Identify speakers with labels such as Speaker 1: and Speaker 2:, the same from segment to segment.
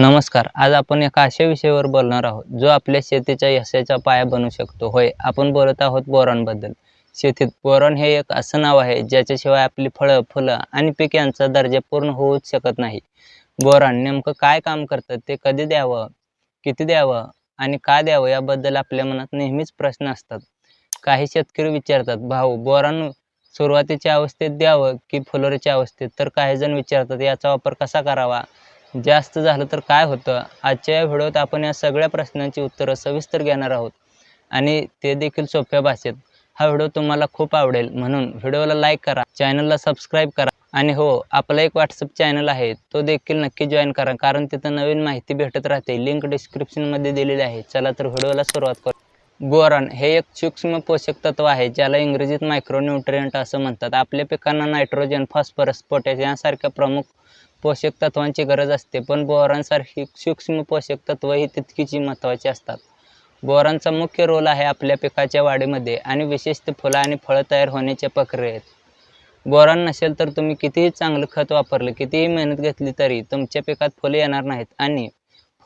Speaker 1: नमस्कार आज आपण एका अशा विषयावर बोलणार आहोत जो आपल्या शेतीच्या यशाचा पाया बनू शकतो. होय आपण बोलत आहोत बोरांबद्दल. शेतीत बोरॉन हे एक असं नाव आहे ज्याच्याशिवाय आपली फळं फुलं आणि पीक यांचा दर्जा पूर्ण होऊच शकत नाही. बोरॉन नेमकं काय काम करतं ते कधी द्यावं किती द्यावं आणि का द्यावं याबद्दल आपल्या मनात नेहमीच प्रश्न असतात. काही शेतकरी विचारतात भाऊ बोरॉन सुरुवातीच्या अवस्थेत द्यावं की फुलोरीच्या अवस्थेत? तर काही जण विचारतात याचा वापर कसा करावा? जास्त झालं तर काय होतं? आजच्या या व्हिडिओत आपण या सगळ्या प्रश्नांची उत्तरं सविस्तर घेणार आहोत. आणि ते देखील सोप्या भाषेत. हा व्हिडिओ तुम्हाला खूप आवडेल. म्हणून व्हिडिओला लाईक करा चॅनलला सबस्क्राईब करा. आणि हो आपला एक व्हॉट्सअप चॅनल आहे. तो देखील नक्की जॉईन करा. कारण तिथं नवीन माहिती भेटत राहते. लिंक डिस्क्रिप्शनमध्ये दिलेली आहे. चला तर व्हिडिओला सुरुवात करू. बोरॉन हे एक सूक्ष्म पोषक तत्व आहे ज्याला इंग्रजीत मायक्रोन्यूट्रियंट असं म्हणतात. आपल्या पिकांना नायट्रोजन फॉस्फरस पोटॅश यांसारख्या प्रमुख पोषक तत्वांची गरज असते पण बोरांसारखी सूक्ष्म पोषक तत्वही तितकीची महत्त्वाची असतात. बोरांचा मुख्य रोल आहे आपल्या पिकाच्या वाढीमध्ये आणि विशेषतः फुलं आणि फळं तयार होण्याच्या प्रक्रियेत. बोरान नसेल तर तुम्ही कितीही चांगलं खत वापरलं कितीही मेहनत घेतली तरी तुमच्या पिकात फुलं येणार नाहीत आणि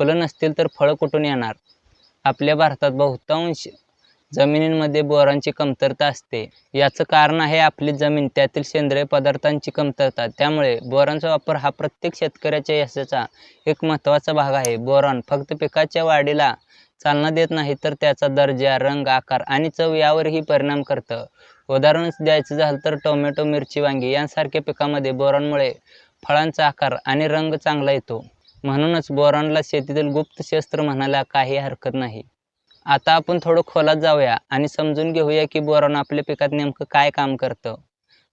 Speaker 1: फुलं नसतील तर फळं कुठून येणार? आपल्या भारतात बहुतांश जमिनींमध्ये बोरांची कमतरता असते. याचं कारण आहे आपली जमीन त्यातील सेंद्रिय पदार्थांची कमतरता. त्यामुळे बोरांचा वापर हा प्रत्येक शेतकऱ्याच्या यशाचा एक महत्त्वाचा भाग आहे. बोरॉन फक्त पिकाच्या वाढीला चालना देत नाही तर त्याचा दर्जा रंग आकार आणि चव यावरही परिणाम करतं. उदाहरण द्यायचं झालं तर टोमॅटो मिरची वांगी यांसारख्या पिकामध्ये बोरॉनमुळे फळांचा आकार आणि रंग चांगला येतो. म्हणूनच बोरॉनला शेतीतील गुप्त शस्त्र म्हणायला काही हरकत नाही. आता आपण थोडं खोलात जाऊया आणि समजून घेऊया की बोरॉन आपल्या पिकात नेमकं काय काम करतं.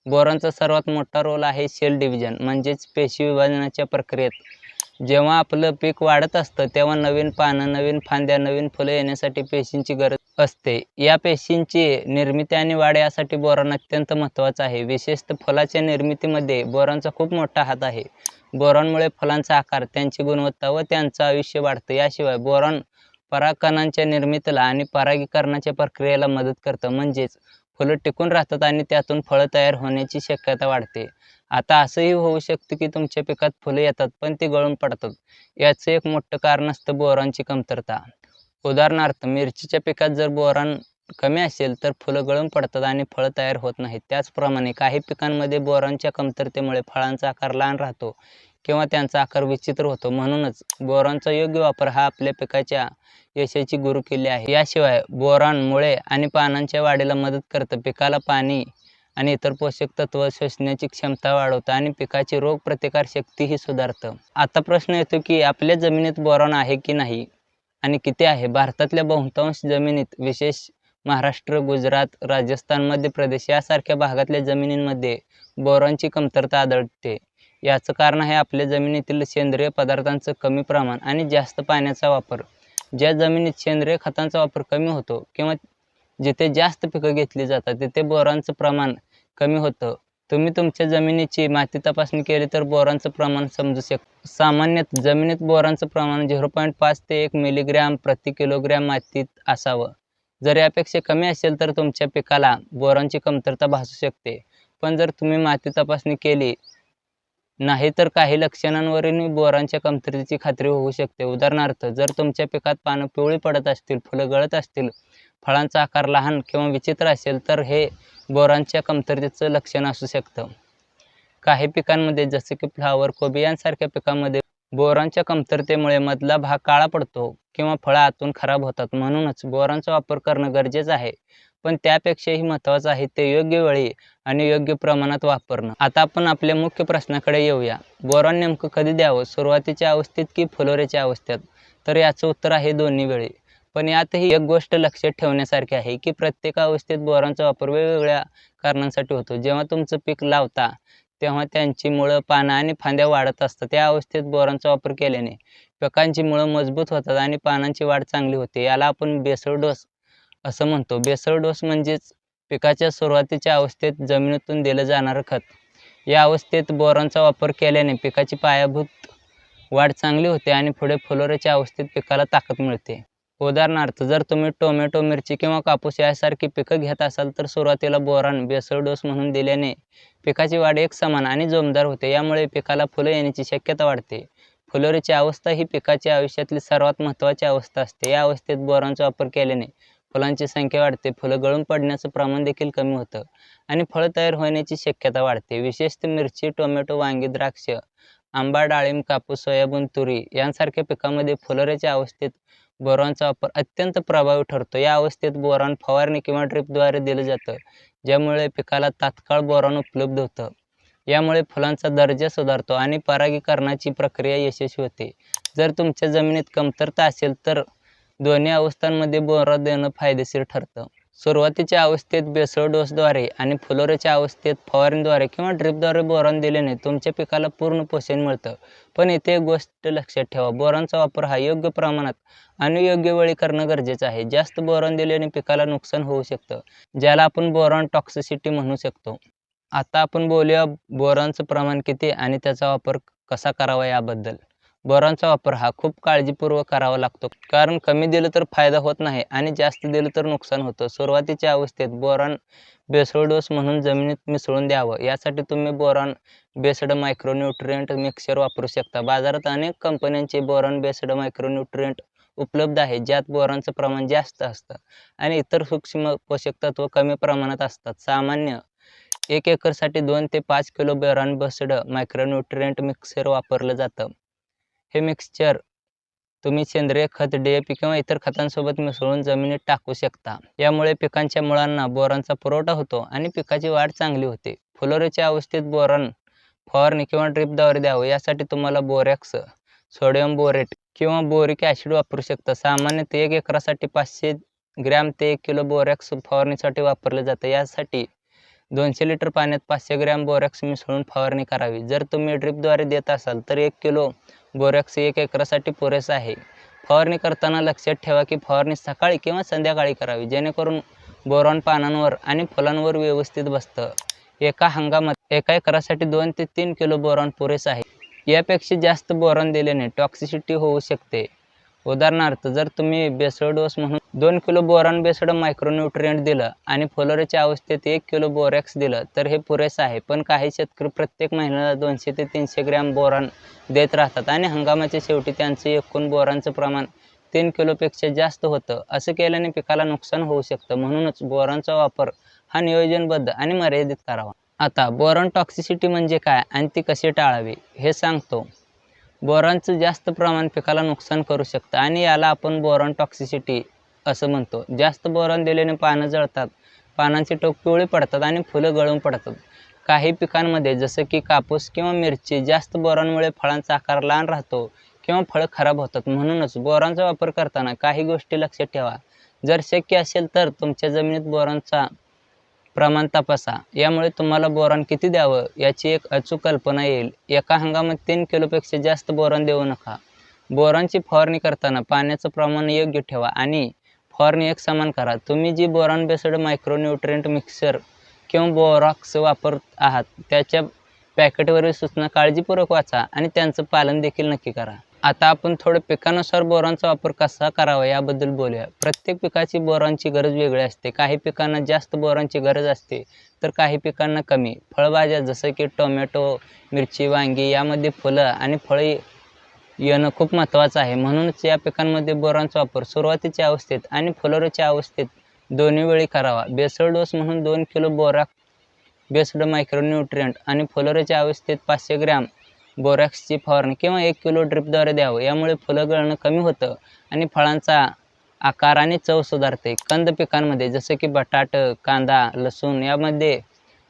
Speaker 1: बोरॉनचा सर्वात मोठा रोल आहे सेल डिव्हिजन म्हणजेच पेशी विभाजनाच्या प्रक्रियेत. जेव्हा आपलं पीक वाढत असतं तेव्हा नवीन पानं नवीन फांद्या नवीन फुलं येण्यासाठी पेशींची गरज असते. या पेशींची निर्मिती आणि वाढ यासाठी बोरॉन अत्यंत महत्त्वाचं आहे. विशेषतः फुलाच्या निर्मितीमध्ये बोरॉनचा खूप मोठा हात आहे. बोरॉनमुळे फुलांचा आकार त्यांची गुणवत्ता व त्यांचं आयुष्य वाढतं. याशिवाय बोरॉन परागकणांच्या निर्मितीला आणि परागीकरणाच्या प्रक्रियेला मदत करतं. म्हणजेच फुलं टिकून राहतात आणि त्यातून फळं तयार होण्याची शक्यता वाढते. आता असंही होऊ शकतं की तुमच्या पिकात फुलं येतात पण ती गळून पडतात. याचं एक मोठं कारण असतं बोरांची कमतरता. उदाहरणार्थ मिरचीच्या पिकात जर बोरान कमी असेल तर फुलं गळून पडतात आणि फळं तयार होत नाहीत. त्याचप्रमाणे काही पिकांमध्ये बोरांच्या कमतरतेमुळे फळांचा आकार लहान राहतो. किंवा त्यांचा आकार विचित्र होतो. म्हणूनच बोरॉनचा योग्य वापर हा आपल्या पिकाच्या यशाची गुरुकिल्ली आहे. याशिवाय बोरॉन मुळे आणि पानांच्या वाढीला मदत करतं. पिकाला पाणी आणि इतर पोषक तत्व शोषण्याची क्षमता वाढवतं आणि पिकाची रोग प्रतिकार शक्तीही सुधारतं. आता प्रश्न येतो की आपल्या जमिनीत बोरॉन आहे की नाही? आणि किती आहे? भारतातल्या बहुतांश जमिनीत विशेष महाराष्ट्र गुजरात राजस्थान मध्य प्रदेश यासारख्या भागातल्या जमिनींमध्ये बोरॉनची कमतरता आढळते. याचं कारण आहे आपल्या जमिनीतील सेंद्रिय पदार्थांचं कमी प्रमाण आणि जास्त पाण्याचा वापर. ज्या जमिनीत सेंद्रिय खतांचा वापर कमी होतो किंवा जिथे जास्त पिकं घेतली जातात तिथे बोरांचं प्रमाण कमी होतं. तुम्ही तुमच्या जमिनीची माती तपासणी केली तर बोरांचं प्रमाण समजू शक सामान्यतः जमिनीत बोरांचं प्रमाण झिरो पॉईंट पाच ते एक मिलीग्रॅम प्रति किलोग्रॅम मातीत असावं. जर यापेक्षा कमी असेल तर तुमच्या पिकाला बोरांची कमतरता भासू शकते. पण जर तुम्ही माती तपासणी केली नाही तर काही लक्षणांवरून बोरांच्या कमतरतेची खात्री होऊ शकते. उदाहरणार्थ जर तुमच्या पिकात पानं पिवळी पडत असतील फुलं गळत असतील फळांचा आकार लहान किंवा विचित्र असेल तर हे बोरांच्या कमतरतेचं लक्षण असू शकतं. काही पिकांमध्ये जसे की फ्लावर कोबी यांसारख्या पिकांमध्ये बोरांच्या कमतरतेमुळे मधला भाग काळा पडतो किंवा फळं आतून खराब होतात. म्हणूनच बोरांचा वापर करणं गरजेचं आहे. पण त्यापेक्षाही महत्त्वाचं आहे ते योग्य वेळी आणि योग्य प्रमाणात वापरणं. आता आपण आपल्या मुख्य प्रश्नाकडे येऊया. बोरॉन नेमकं कधी द्यावं? सुरुवातीच्या अवस्थेत की फुलोऱ्याच्या अवस्थेत? तर याचं उत्तर आहे दोन्ही वेळी. पण यातही एक गोष्ट लक्षात ठेवण्यासारखी आहे की प्रत्येक अवस्थेत बोरांचा वापर वेगवेगळ्या कारणांसाठी होतो. जेव्हा तुमचं पीक लावता तेव्हा त्यांची मुळं पानं आणि फांद्या वाढत असतात. त्या अवस्थेत बोरांचा वापर केल्याने पिकांची मुळं मजबूत होतात आणि पानांची वाढ चांगली होते. याला आपण बेसळ डोस असं म्हणतो. बेसळ डोस म्हणजेच पिकाच्या सुरुवातीच्या अवस्थेत जमिनीतून दिलं जाणारं खत. या अवस्थेत बोरांचा वापर केल्याने पिकाची पायाभूत वाढ चांगली होते आणि पुढे फुलोऱ्याच्या अवस्थेत पिकाला ताकद मिळते. उदाहरणार्थ जर तुम्ही टोमॅटो मिरची किंवा कापूस यासारखी पिकं घेत असाल तर सुरुवातीला बोरान बेसळ डोस म्हणून दिल्याने पिकाची वाढ एक समान आणि जोमदार होते. यामुळे पिकाला फुलं येण्याची शक्यता वाढते. फुलोरीची अवस्था ही पिकाच्या आयुष्यातली सर्वात महत्त्वाची अवस्था असते. या अवस्थेत बोरांचा वापर केल्याने फुलांची संख्या वाढते. फुलं गळून पडण्याचं प्रमाण देखील कमी होतं आणि फळं तयार होण्याची शक्यता वाढते. विशेषतः मिरची टोमॅटो वांगी द्राक्ष आंबा डाळिंब कापूस सोयाबीन तुरी यांसारख्या पिकामध्ये फुलोऱ्याच्या अवस्थेत बोरॉनचा वापर अत्यंत प्रभावी ठरतो. या अवस्थेत बोरॉन फवारणी किंवा ड्रिपद्वारे दिलं जातं ज्यामुळे पिकाला तात्काळ बोरॉन उपलब्ध होतं. यामुळे फुलांचा दर्जा सुधारतो आणि परागीकरणाची प्रक्रिया यशस्वी होते. जर तुमच्या जमिनीत कमतरता असेल तर दोन्ही अवस्थांमध्ये बोरा देणं फायदेशीर ठरतं. सुरुवातीच्या अवस्थेत बेसळ डोसद्वारे आणि फुलोऱ्याच्या अवस्थेत फवारणीद्वारे किंवा ड्रिपद्वारे बोरॉन दिल्याने तुमच्या पिकाला पूर्ण पोषण मिळतं. पण इथे एक गोष्ट लक्षात ठेवा बोरॉनचा वापर हा योग्य प्रमाणात आणि योग्य वेळी करणं गरजेचं आहे. जास्त बोरॉन दिल्याने पिकाला नुकसान होऊ शकतं ज्याला आपण बोरॉन टॉक्सिसिटी म्हणू शकतो. आता आपण बोलूया बोरॉनचं प्रमाण किती आणि त्याचा वापर कसा करावा याबद्दल. बोरॉनचा वापर हा खूप काळजीपूर्वक करावा लागतो. कारण कमी दिलं तर फायदा होत नाही आणि जास्त दिलं तर नुकसान होतं. सुरुवातीच्या अवस्थेत बोरॉन बेसळ डोस म्हणून जमिनीत मिसळून द्यावं. यासाठी तुम्ही बोरॉन बेस्ड मायक्रोन्यूट्रिएंट मिक्सर वापरू शकता. बाजारात अनेक कंपन्यांचे बोरॉन बेस्ड मायक्रोन्यूट्रिएंट उपलब्ध आहे ज्यात बोरॉनचं प्रमाण जास्त असतं आणि इतर सूक्ष्म पोषक तत्व कमी प्रमाणात असतात. सामान्य एक एकरसाठी दोन ते पाच kilo boron based micronutrient mixer वापरलं जातं. हे मिक्सचर तुम्ही सेंद्रिय खत डी ए पी किंवा इतर खतांसोबत मिसळून जमिनीत टाकू शकता. यामुळे पिकांच्या मुळांना बोरांचा पुरवठा होतो आणि पिकाची वाढ चांगली होते. फुलोरीच्या अवस्थेत बोरण फवारणी किंवा ड्रिपद्वारे द्यावं यासाठी तुम्हाला बोरॅक्स सोडियम बोरेट किंवा बोरिक ॲसिड वापरू शकता. सामान्यतः एक एकरासाठी पाचशे ग्रॅम ते एक किलो बोरॅक्स फवारणीसाठी वापरलं जातं. यासाठी दोनशे लिटर पाण्यात पाचशे ग्रॅम बोरॅक्स मिसळून फवारणी करावी. जर तुम्ही ड्रिपद्वारे देत असाल तर एक किलो बोरॅक्स एक एकरासाठी पुरेसं आहे. फवारणी करताना लक्षात ठेवा की फवारणी सकाळी किंवा संध्याकाळी करावी जेणेकरून बोरॉन पानांवर आणि फुलांवर व्यवस्थित बसतं. एका हंगामात एका एकरासाठी दोन ते तीन किलो बोरॉन पुरेसा आहे. यापेक्षा जास्त बोरॉन दिल्याने टॉक्सिसिटी होऊ शकते. उदाहरणार्थ जर तुम्ही बेसळ डोस म्हणून दोन किलो बोरॉन बेसड मायक्रोन्यूट्रिएंट दिलं आणि फुलोरीच्या अवस्थेत एक किलो बोरॅक्स दिलं तर हे पुरेसं आहे. पण काही शेतकरी प्रत्येक महिन्याला दोनशे ते तीनशे ग्रॅम बोरॉन देत राहतात आणि हंगामाच्या शेवटी त्यांचं एकूण बोरांचं प्रमाण तीन किलोपेक्षा जास्त होतं. असं केल्याने पिकाला नुकसान होऊ शकतं. म्हणूनच बोरांचा वापर हा नियोजनबद्ध आणि मर्यादित करावा. आता बोरॉन टॉक्सिसिटी म्हणजे काय आणि ती कशी टाळावी हे सांगतो. बोरॉनचं जास्त प्रमाण पिकाला नुकसान करू शकतं आणि याला आपण बोरॉन टॉक्सिसिटी असं म्हणतो. जास्त बोरॉन दिल्याने पानं जळतात पानांचे टोक पिवळी पडतात आणि फुलं गळून पडतात. काही पिकांमध्ये जसं की कापूस किंवा मिरची जास्त बोरांमुळे फळांचा आकार लहान राहतो किंवा फळं खराब होतात. म्हणूनच बोरांचा वापर करताना काही गोष्टी लक्षात ठेवा. जर शक्य असेल तर तुमच्या जमिनीत बोरांचा प्रमाण तपासा. यामुळे तुम्हाला बोरॉन किती द्यावं याची एक अचूक कल्पना येईल. एका हंगामात तीन किलोपेक्षा जास्त बोरॉन देऊ नका. बोरांची फवारणी करताना पाण्याचं प्रमाण योग्य ठेवा आणि फवारणी एक समान करा. तुम्ही जी बोरॉन बेस्ड मायक्रोन्यूट्रिएंट मिक्सर किंवा बोरॉक्स वापरत आहात त्याच्या पॅकेटवरील सूचना काळजीपूर्वक वाचा आणि त्यांचं पालन देखील नक्की करा. आता आपण थोडं पिकानुसार बोरांचा वापर कसा करावा याबद्दल बोलूया. प्रत्येक पिकाची बोरांची गरज वेगळी असते. काही पिकांना जास्त बोरांची गरज असते तर काही पिकांना कमी. फळभाज्या जसं की टोमॅटो मिरची वांगी यामध्ये फुलं आणि फळे येणं खूप महत्त्वाचं आहे. म्हणूनच या पिकांमध्ये बोरांचा वापर सुरुवातीच्या अवस्थेत आणि फुलोरीच्या अवस्थेत दोन्ही वेळी करावा. बेसळ डोस म्हणून दोन किलो बोरा बेस्ड मायक्रोन्यूट्रियंट आणि फुलोरीच्या अवस्थेत पाचशे ग्रॅम बोरॅक्सची फवारणी किंवा एक किलो ड्रिपद्वारे द्यावं. यामुळे फुलं गळणं कमी होतं आणि फळांचा आकार आणि चव सुधारते. कंद पिकांमध्ये जसं की बटाट कांदा लसूण यामध्ये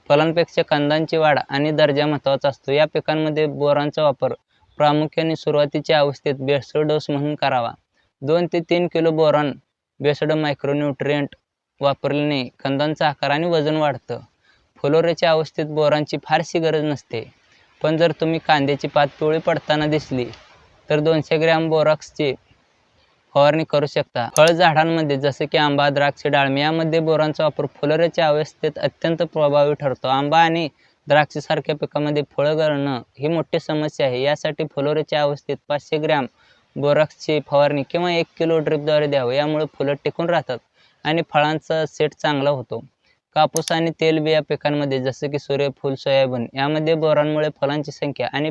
Speaker 1: फळांपेक्षा कंदांची वाढ आणि दर्जा महत्त्वाचा असतो. या पिकांमध्ये बोरांचा वापर प्रामुख्याने सुरुवातीच्या अवस्थेत बेसळ डोस म्हणून करावा. दोन ते तीन किलो बोरॉन बेसड मायक्रोन्यूट्रियंट वापरल्याने कंदांचा आकार आणि वजन वाढतं. फुलोऱ्याच्या अवस्थेत बोरांची फारशी गरज नसते. पण जर तुम्ही कांद्याची पात पिवळी पडताना दिसली तर दोनशे ग्रॅम बोरॉक्सची फवारणी करू शकता. फळ झाडांमध्ये जसे की आंबा द्राक्ष डाळमी यामध्ये बोरांचा वापर फुलोऱ्याच्या अवस्थेत अत्यंत प्रभावी ठरतो. आंबा आणि द्राक्षसारख्या पिकामध्ये फळं गळणं ही मोठी समस्या आहे. यासाठी फुलोऱ्याच्या अवस्थेत पाचशे ग्रॅम बोरॉक्सची फवारणी किंवा एक किलो ड्रिपद्वारे द्यावं. यामुळे फुलं टिकून राहतात आणि फळांचा सेट चांगला होतो. कापूस आणि तेलबिया पिकांमध्ये जसं की सूर्यफूल सोयाबीन यामध्ये बोरांमुळे फळांची संख्या आणि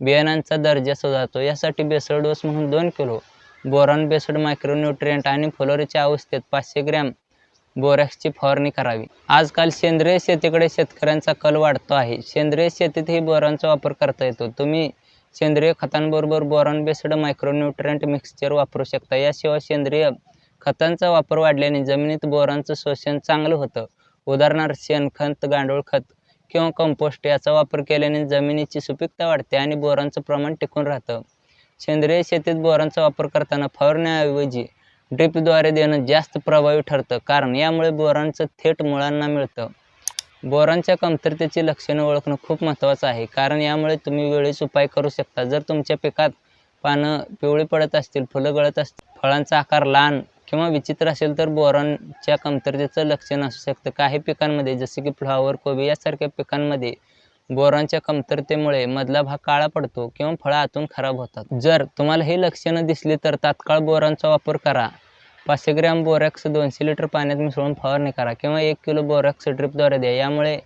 Speaker 1: बियाणांचा दर्जा सुधारतो. यासाठी बेसळ डोस म्हणून दोन किलो बोरॉन बेसड मायक्रोन्यूट्रिएंट आणि फुलोरीच्या अवस्थेत पाचशे ग्रॅम बोरॅक्सची फवारणी करावी. आजकाल सेंद्रिय शेतीकडे शेतकऱ्यांचा कल वाढतो आहे. सेंद्रिय शेतीतही बोरॉनचा वापर करता येतो. तुम्ही सेंद्रिय खतांबरोबर बोरॉन बेस्ड मायक्रोन्युट्रियंट मिक्सचर वापरू शकता. याशिवाय सेंद्रिय खतांचा वापर वाढल्याने जमिनीत बोरॉनचं शोषण चांगलं होतं. उदाहरणार्थ शेणखत गांडूळ खत किंवा कंपोस्ट याचा वापर केल्याने जमिनीची सुपीकता वाढते आणि बोरांचं प्रमाण टिकून राहतं. सेंद्रिय शेतीत बोरांचा वापर करताना फवारण्याऐवजी ड्रिपद्वारे देणं जास्त प्रभावी ठरतं कारण यामुळे बोरांचं थेट मुळांना मिळतं. बोरांच्या कमतरतेची लक्षणं ओळखणं खूप महत्त्वाचं आहे कारण यामुळे तुम्ही वेळीच उपाय करू शकता. जर तुमच्या पिकात पानं पिवळी पडत असतील फुलं गळत असतील फळांचा आकार लहान किंवा विचित्र असेल तर बोरॉनच्या कमतरतेचं लक्षण असू शकतं. काही पिकांमध्ये जसे की फ्लॉवर कोबी यासारख्या पिकांमध्ये बोरॉनच्या कमतरतेमुळे मधला भाग काळा पडतो किंवा फळं आतून खराब होतात. जर तुम्हाला ही लक्षणं दिसली तर तात्काळ बोरॉनचा वापर करा. पाचशे ग्रॅम बोरॅक्स दोनशे लिटर पाण्यात मिसळून फवारणी करा किंवा एक किलो बोरॅक्स ड्रिपद्वारे द्या. यामुळे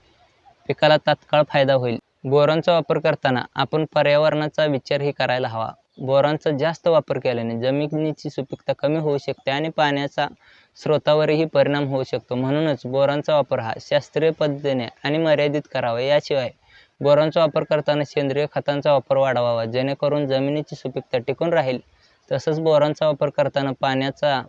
Speaker 1: पिकाला तात्काळ फायदा होईल. बोरॉनचा वापर करताना आपण पर्यावरणाचा विचारही करायला हवा. बोरांचा जास्त वापर केल्याने जमिनीची सुपीकता कमी होऊ शकते आणि पाण्याचा स्रोतावरही परिणाम होऊ शकतो. म्हणूनच बोरांचा वापर हा शास्त्रीय पद्धतीने आणि मर्यादित करावा याशिवाय बोरांचा वापर करताना सेंद्रिय खतांचा वापर वाढवावा. जेणेकरून जमिनीची सुपीकता टिकून राहील. तसंच बोरांचा वापर करताना पाण्याचा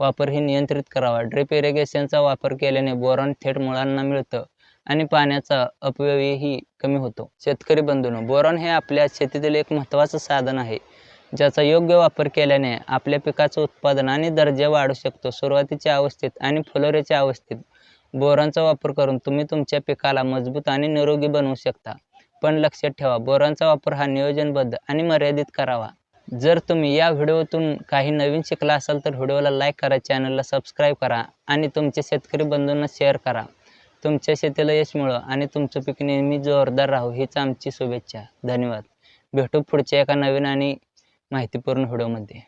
Speaker 1: वापरही नियंत्रित करावा. ड्रिप इरिगेशनचा वापर केल्याने बोरॉन थेट मुळांना मिळतं आणि पाण्याचा अपव्ययही कमी होतो. शेतकरी बंधून बोरॉन हे आपल्या शेतीतील एक महत्त्वाचं साधन आहे. ज्याचा योग्य वापर केल्याने आपल्या पिकाचं उत्पादन आणि दर्जा वाढू शकतो. सुरुवातीच्या अवस्थेत आणि फुलोऱ्याच्या अवस्थेत बोरांचा वापर करून तुम्ही तुमच्या पिकाला मजबूत आणि निरोगी बनवू शकता. पण लक्षात ठेवा बोरांचा वापर हा नियोजनबद्ध आणि मर्यादित करावा. जर तुम्ही या व्हिडिओतून काही नवीन शिकला असाल तर व्हिडिओला लाईक करा चॅनलला सबस्क्राईब करा आणि तुमच्या शेतकरी बंधूंना शेअर करा. तुमच्या शेतीला यश मिळो आणि तुमचं पीक नेहमी जोरदार राहू हीच आमची शुभेच्छा. धन्यवाद. भेटू पुढच्या एका नवीन आणि माहितीपूर्ण व्हिडिओमध्ये.